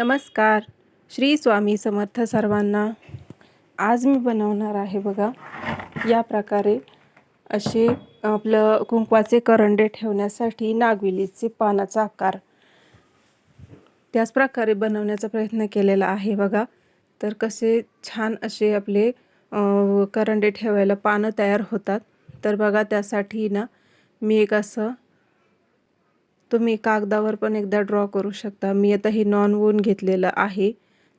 नमस्कार. श्री स्वामी समर्थ सर्वांना आज मी बनवणार आहे बघा. या प्रकारे असे आपलं कुंकवाचे करंडे ठेवण्यासाठी नागवेलीचे पानाचा आकार त्याच प्रकारे बनवण्याचा प्रयत्न केलेला आहे बघा. तर कसे छान असे आपले करंडे ठेवायला पानं तयार होतात. तर बघा त्यासाठी ना मी एक असं तुम्ही कागदावर पण एकदा ड्रॉ करू शकता. मी आता हे नॉन वून घेतलेलं आहे.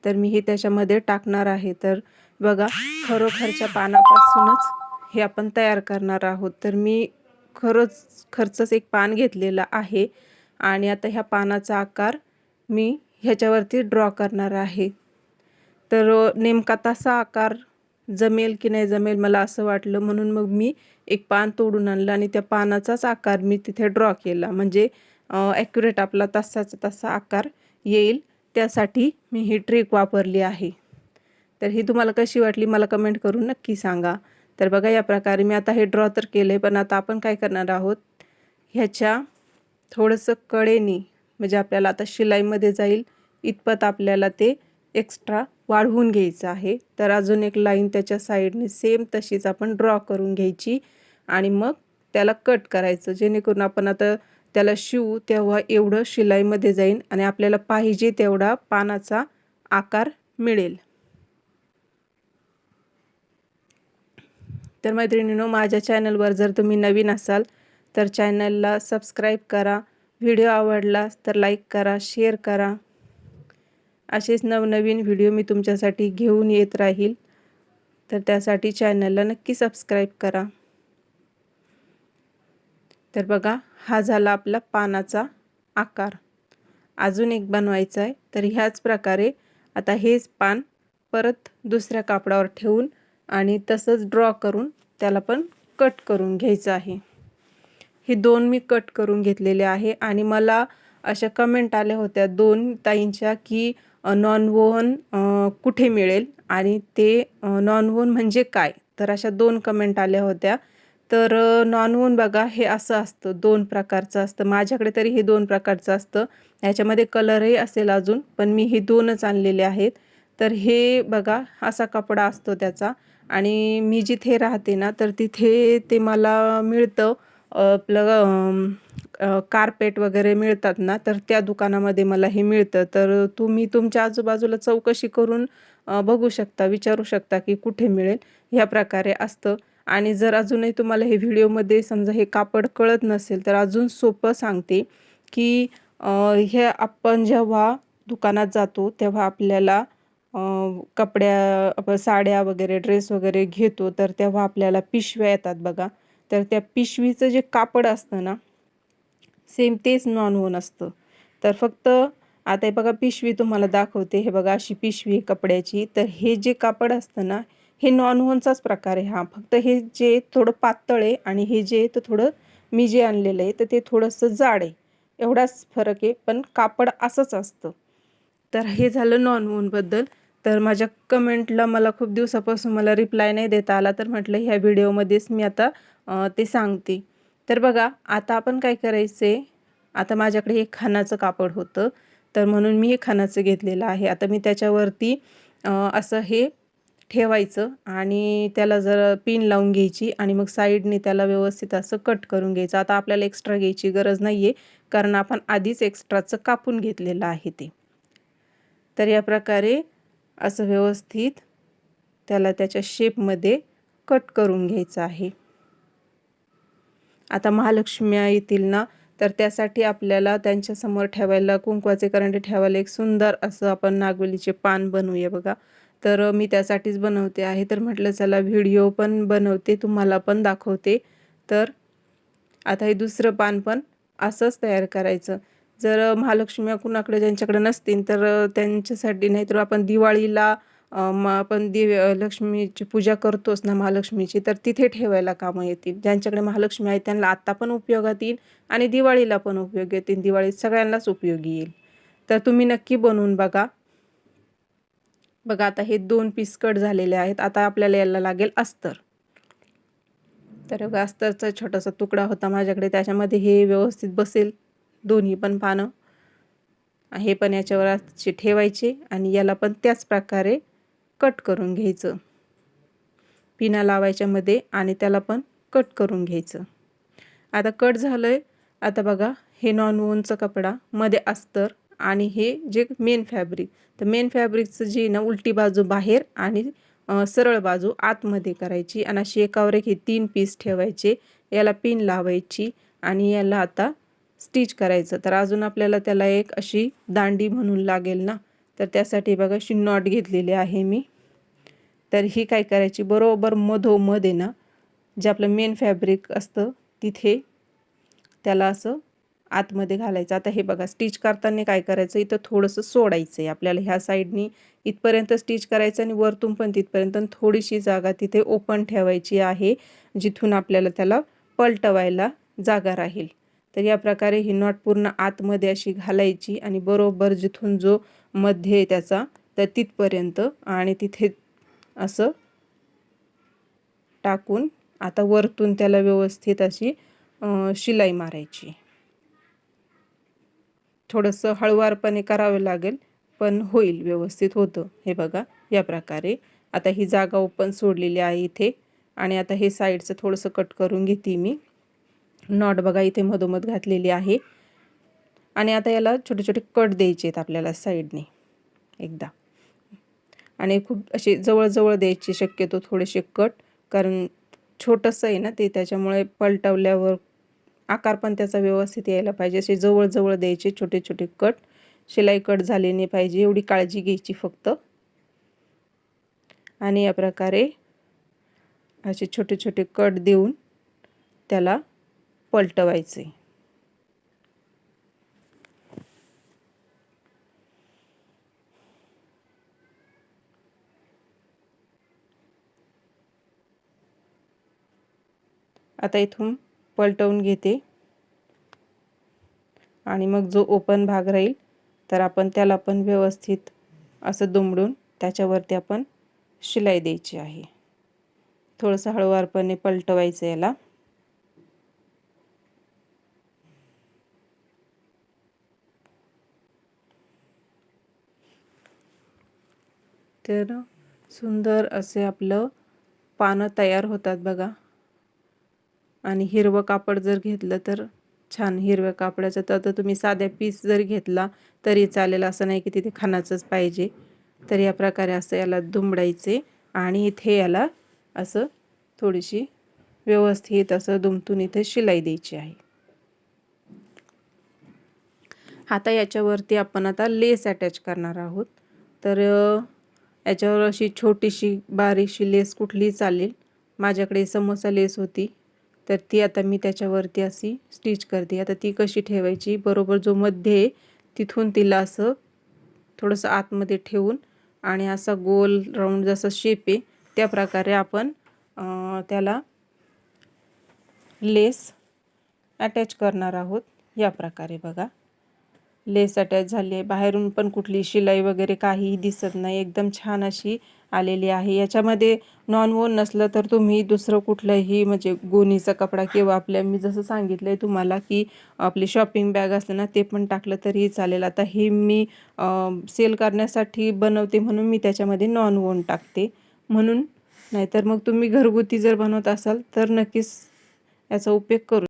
तर मी हे त्याच्यामध्ये टाकणार आहे. तर बघा खरोखरच्या पानापासूनच हे आपण तयार करणार आहोत. तर मी खरंच खर्चच एक पान घेतलेलं आहे. आणि आता ह्या पानाचा आकार मी ह्याच्यावरती ड्रॉ करणार आहे. तर नेमका तसा आकार जमेल की नाही जमेल मला असं वाटलं. म्हणून मग मी एक पान तोडून आणलं आणि त्या पानाचाच आकार मी तिथे ड्रॉ केला. म्हणजे ॲक्युरेट आपला तसाचा तसा आकार येईल. त्यासाठी मी ही ट्रिक वापरली आहे. तर ही तुम्हाला कशी वाटली मला कमेंट करून नक्की सांगा. तर बघा या प्रकारे मी आता हे ड्रॉ तर केलं आहे पण आता आपण काय करणार आहोत? ह्याच्या थोडंसं कडेनी म्हणजे आपल्याला आता शिलाईमध्ये जाईल. इतपत आपल्याला ते एक्स्ट्रा वाढवून घ्यायचं आहे. तर अजून एक लाईन त्याच्या साईडने सेम तशीच आपण ड्रॉ करून घ्यायची. आणि मग त्याला कट करायचं. जेणेकरून आपण आता त्याला शिवू तेव्हा एवढं शिलाईमध्ये जाईन आणि आपल्याला पाहिजे तेवढा पानाचा आकार मिळेल. तर मैत्रिणीनो माझ्या चॅनलवर जर तुम्ही नवीन असाल तर चॅनलला सबस्क्राईब करा व्हिडिओ आवडला तर लाईक करा शेअर करा. असेच नवनवीन व्हिडिओ मी तुमच्यासाठी घेऊन येत राहील. तर त्यासाठी चॅनलला नक्की सबस्क्राईब करा. तर बघा हा झाला आपला पानाचा आकार. अजून एक बनवायचा आहे तर ह्याच प्रकारे आता हेच पान परत दुसऱ्या कापडावर ठेवून आणि तसंच ड्रॉ करून त्याला पण कट करून घ्यायचं आहे. हे दोन मी कट करून घेतलेले आहे आणि मला अशा कमेंट आल्या होत्या दोन ताईंच्या की नॉन वोन कुठे मिळेल आणि ते नॉन वोन म्हणजे काय? तर अशा दोन कमेंट आल्या होत्या. तर नॉनवून बघा हे असं असतं दोन प्रकारचं असतं. माझ्याकडे तरी हे दोन प्रकारचं असतं. ह्याच्यामध्ये कलरही असेल अजून पण मी हे दोनच आणलेले आहेत. तर हे बघा असा कपडा असतो त्याचा. आणि मी जिथे राहते ना तर तिथे ते मला मिळतं. आपलं कार्पेट वगैरे मिळतात ना तर त्या दुकानामध्ये मला हे मिळतं. तर तुम्ही तुमच्या आजूबाजूला चौकशी करून बघू शकता विचारू शकता की कुठे मिळेल. ह्या प्रकारे असतं. आणि जर अजूनही तुम्हाला हे व्हिडिओमध्ये समजा हे कापड कळत नसेल तर अजून सोपं सांगते की हे आपण जेव्हा दुकानात जातो तेव्हा आपल्याला कपड्या आप साड्या वगैरे ड्रेस वगैरे घेतो तर तेव्हा आपल्याला पिशव्या येतात बघा. तर त्या पिशवीचं जे कापड असतं ना सेम तेच नॉन होऊन असतं. तर फक्त आता हे बघा पिशवी तुम्हाला दाखवते हे बघा अशी पिशवी कपड्याची. तर हे जे कापड असतं ना हे नॉनव्हनचाच प्रकार आहे हा. फक्त हे जे थोडं पातळ आहे आणि हे जे तर थोडं मी जे आणलेलं आहे तर ते थोडंसं जाड आहे. एवढाच फरक आहे पण कापड असंच असतं. तर हे झालं नॉनव्हनबद्दल तर माझ्या कमेंटला मला खूप दिवसापासून मला रिप्लाय नाही देता आला तर म्हटलं ह्या व्हिडिओमध्येच मी आता ते सांगते. तर बघा आता आपण काय करायचं? आहे आता माझ्याकडे हे खानाचं कापड होतं. तर म्हणून मी हे खानाचं घेतलेलं आहे. आता मी त्याच्यावरती असं हे ठेवायचं आणि त्याला जर पिन लावून घ्यायची आणि मग साईडने त्याला व्यवस्थित असं कट करून घ्यायचं. आता आपल्याला एक्स्ट्रा घ्यायची गरज नाही आहे कारण आपण आधीच एक्स्ट्राचं कापून घेतलेलं आहे ते. तर या प्रकारे असं व्यवस्थित त्याला त्याच्या शेपमध्ये कट करून घ्यायचं आहे. आता महालक्ष्म्या येतील ना तर त्यासाठी आपल्याला त्यांच्यासमोर ठेवायला कुंकवाचे करंडे ठेवायला एक सुंदर असं आपण नागवेलीचे पान बनवूया बघा. तर मी त्यासाठीच बनवते आहे. तर म्हटलं चला व्हिडिओ पण बनवते तुम्हाला पण दाखवते. तर आता हे दुसरं पान पण असंच तयार करायचं. जर महालक्ष्मी कुणाकडे ज्यांच्याकडे नसतील तर त्यांच्यासाठी नाहीतर आपण दिवाळीला आपण दिव लक्ष्मीची पूजा करतोच ना महालक्ष्मीची तर तिथे ठेवायला कामं येतील. ज्यांच्याकडे महालक्ष्मी आहे त्यांना आत्ता पण उपयोगात येईल आणि दिवाळीला पण उपयोग येतील. दिवाळीत सगळ्यांनाच उपयोगी येईल. तर तुम्ही नक्की बनवून बघा. बघा आता हे दोन पीस कट झालेले आहेत. आता आपल्याला याला लागेल अस्तर. तर बघा अस्तरचा छोटासा तुकडा होता माझ्याकडे. त्याच्यामध्ये हे व्यवस्थित बसेल. दोन्ही पण पानं. हे पण याच्यावर असे ठेवायचे आणि याला पण त्याच प्रकारे कट करून घ्यायचं. पिना लावायच्यामध्ये आणि त्याला पण कट करून घ्यायचं. आता कट झालं आहे आता बघा हे नॉन वोनचा कपडा मध्ये अस्तर आणि हे जे मेन फॅब्रिक तर मेन फॅब्रिकचं जी ना उलटी बाजू बाहेर आणि सरळ बाजू आतमध्ये करायची. आणि अशी एकावर एक हे तीन पीस ठेवायचे. याला पिन लावायची आणि याला आता स्टिच करायचं. तर अजून आपल्याला त्याला एक अशी दांडी म्हणून लागेल ना तर त्यासाठी बघा अशी नॉट घेतलेली आहे मी. तर ही काय करायची? बरोबर मधोमध आहे ना जे आपलं मेन फॅब्रिक असतं तिथे त्याला असं आतमध्ये घालायचं. आता हे बघा स्टिच करताना काय करायचं? इथं थोडंसं सोडायचं आहे आपल्याला ह्या साईडनी इथपर्यंत स्टिच करायचं आणि वरतून पण तिथपर्यंत थोडीशी जागा तिथे ओपन ठेवायची आहे जिथून आपल्याला त्याला पलटवायला जागा राहील. तर या प्रकारे ही नॉट पूर्ण आतमध्ये अशी घालायची आणि बरोबर जिथून जो मध्य आहे त्याचा तर तिथपर्यंत आणि तिथे असं टाकून आता वरतून त्याला व्यवस्थित अशी शिलाई मारायची. थोडंसं हळुवारपणे करावं लागेल पण होईल व्यवस्थित होतं. हे बघा या प्रकारे. आता ही जागा ओपन सोडलेली आहे इथे. आणि आता हे साईडचं थोडंसं कट करून घेते मी. नॉट बघा इथे मधोमध घातलेली आहे. आणि आता याला छोटे छोटे कट द्यायचे आहेत आपल्याला साईडने एकदा. आणि खूप असे जवळजवळ द्यायचे शक्यतो थोडेसे कट कारण छोटंसं आहे ना ते त्याच्यामुळे पलटवल्यावर आकार पण त्याचा व्यवस्थित यायला पाहिजे. असे जवळजवळ द्यायचे छोटे छोटे कट. शिलाई कट झाले नाही पाहिजे एवढी काळजी घ्यायची फक्त. आणि या प्रकारे असे छोटे छोटे कट देऊन त्याला पलटवायचे. आता इथून पलटवून घेते. आणि मग जो ओपन भाग राहील तर आपण त्याला पण व्यवस्थित असं दुमडून त्याच्यावरती आपण शिलाई द्यायची आहे. थोडंसं हळूवारपणे पलटवायचं याला. तर सुंदर असे आपलं पानं तयार होतात बघा. आणि हिरवं कापड जर घेतलं तर छान. हिरव्या कापडाचं तर आता तुम्ही साध्या पीस जरी घेतला तरी चालेल. असं नाही की तिथे खानाचंच पाहिजे. तर या प्रकारे असं याला दुमडायचे आणि इथे याला असं थोडीशी व्यवस्थित असं दुमतून इथे शिलाई द्यायची आहे. आता याच्यावरती आपण आता लेस अटॅच करणार आहोत. तर याच्यावर अशी छोटीशी बारीकशी लेस कुठली चालेल. माझ्याकडे समोसा लेस होती. तर ती आता मी त्याच्यावरती अशी स्टिच करते. आता ती कशी ठेवायची? बरोबर जो मध्ये तिथून तिला असं थोडंसं आतमध्ये ठेवून आणि असा गोल राऊंड जसं शेप आहे त्या प्रकारे आपण त्याला लेस अटॅच करणार आहोत. या प्रकारे बघा. लेस अटॅच झाली आहे. बाहेरून पण कुठली शिलाई वगैरे काहीही दिसत नाही. एकदम छान अशी आलेली आहे. याच्यामध्ये नॉन वोन नसलं तर तुम्ही दुसरं कुठलंही म्हणजे गोणीचा कपडा किंवा आपल्या मी जसं सांगितलं आहे तुम्हाला की आपली शॉपिंग बॅग असते ना ते पण टाकलं तरी चालेल. आता हे मी सेल करण्यासाठी बनवते म्हणून मी त्याच्यामध्ये नॉन वोन टाकते. म्हणून नाहीतर मग तुम्ही घरगुती जर बनवत असाल तर नक्कीच याचा उपयोग करू